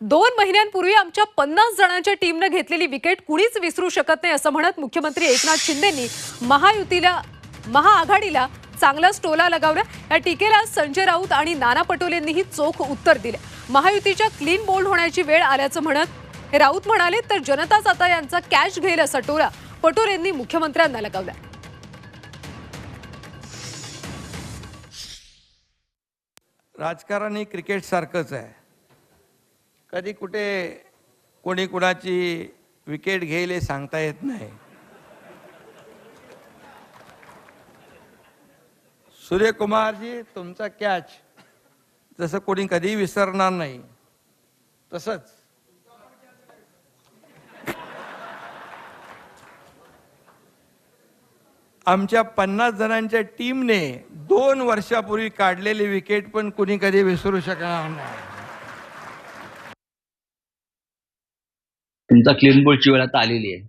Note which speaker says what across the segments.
Speaker 1: दोन महिन्यांपूर्वी आमच्या पन्नास जणांच्या टीमनं घेतलेली विकेट कुणीच विसरू शकत नाही असं म्हणत मुख्यमंत्री एकनाथ शिंदेंनी महायुतीला महाआघाडीला चांगलाच टोला लगावला. या टीकेला संजय राऊत आणि नाना पटोलेंनीही चोख उत्तर दिले. महायुतीच्या क्लीन बोल्ड होण्याची वेळ आल्याचं म्हणत हे राऊत म्हणाले तर जनताच आता यांचा कॅश घेईल असा टोला पटोलेंनी मुख्यमंत्र्यांना लगावला.
Speaker 2: राजकारण हे क्रिकेट सारखंच आहे. कधी कुठे कोणी कुणाची विकेट घेईल हे सांगता येत नाही. सूर्यकुमारजी तुमचा कॅच जसं कोणी कधी विसरणार नाही. तसंच. आमच्या पन्नास जणांच्या टीमने दोन वर्षापूर्वी काढलेली विकेट पण कुणी कधी विसरू शकणार नाही.
Speaker 3: तुमचा क्लीन बोलची वेळ आता आलेली आहे.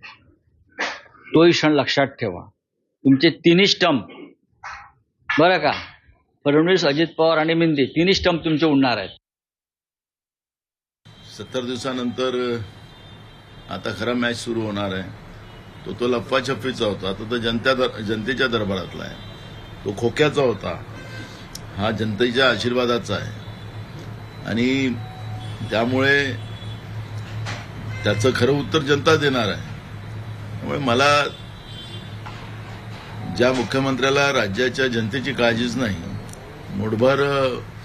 Speaker 3: तोही क्षण लक्षात ठेवा. तुमचे तिन्ही स्टंप बरं का? फडणवीस अजित पवार आणि मिंदे तिन्ही स्टंप तुमचे उडणार आहेत.
Speaker 4: सत्तर दिवसानंतर आता खरा मॅच सुरू होणार आहे. तो तो लप्पाछप्पीचा होता. आता तो जनता दर, जनतेच्या दरबारातला आहे. तो खोक्याचा होता. हा जनतेच्या आशीर्वादाचा आहे. आणि त्यामुळे त्याचं खरं उत्तर जनता देणार आहे. त्यामुळे मला ज्या मुख्यमंत्र्याला राज्याच्या जनतेची काळजीच नाही मुठभर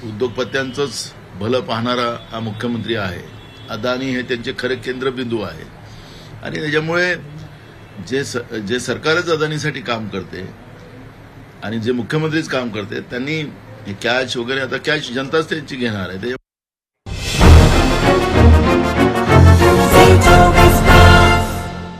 Speaker 4: उद्योगपत्यांचंच भलं पाहणारा हा मुख्यमंत्री आहे. अदानी हे त्यांचे खरे केंद्रबिंदू आहे आणि त्याच्यामुळे जे स जे सरकारच अदानीसाठी काम करते आणि जे मुख्यमंत्रीच काम करते त्यांनी कॅश वगैरे आता कॅश जनताच त्यांची घेणार आहे. त्याच्यामुळे